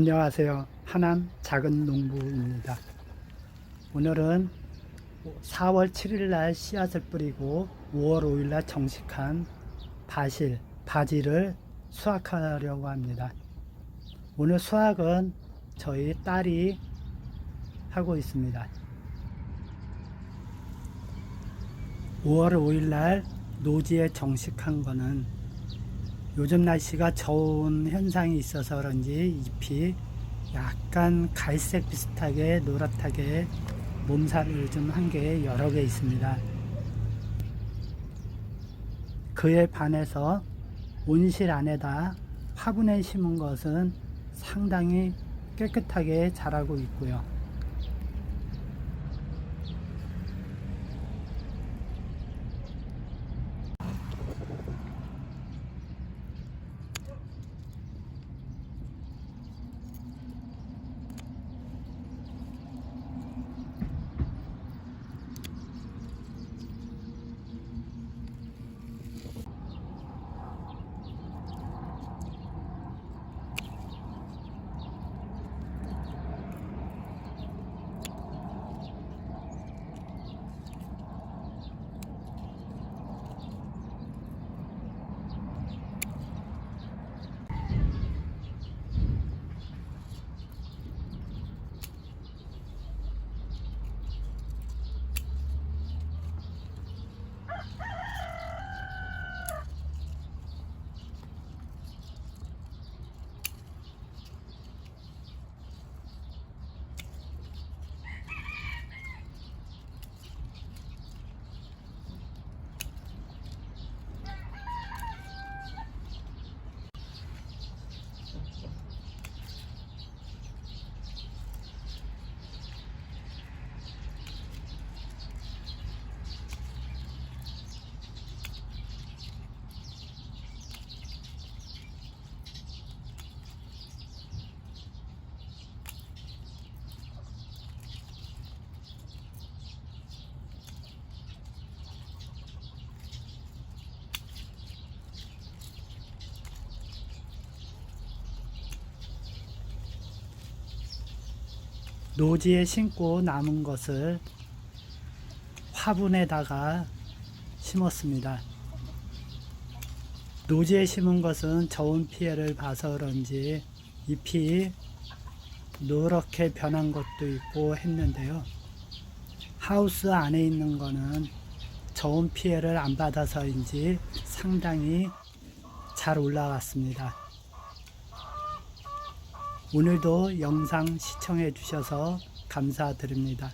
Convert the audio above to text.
안녕하세요. 하남 작은 농부입니다. 오늘은 4월 7일 날 씨앗을 뿌리고 5월 5일 날 정식한 바실, 바지를 수확하려고 합니다. 오늘 수확은 저희 딸이 하고 있습니다. 5월 5일 날 노지에 정식한 거는 요즘 날씨가 저온 현상이 있어서 그런지 잎이 약간 갈색 비슷하게 노랗게 몸살을 좀 한 게 여러 개 있습니다. 그에 반해서 온실 안에다 화분에 심은 것은 상당히 깨끗하게 자라고 있고요. 노지에 심고 남은 것을 화분에다가 심었습니다. 노지에 심은 것은 저온 피해를 봐서 그런지 잎이 노랗게 변한 것도 있고 했는데요. 하우스 안에 있는 거는 저온 피해를 안 받아서인지 상당히 잘 올라갔습니다. 오늘도 영상 시청해 주셔서 감사드립니다.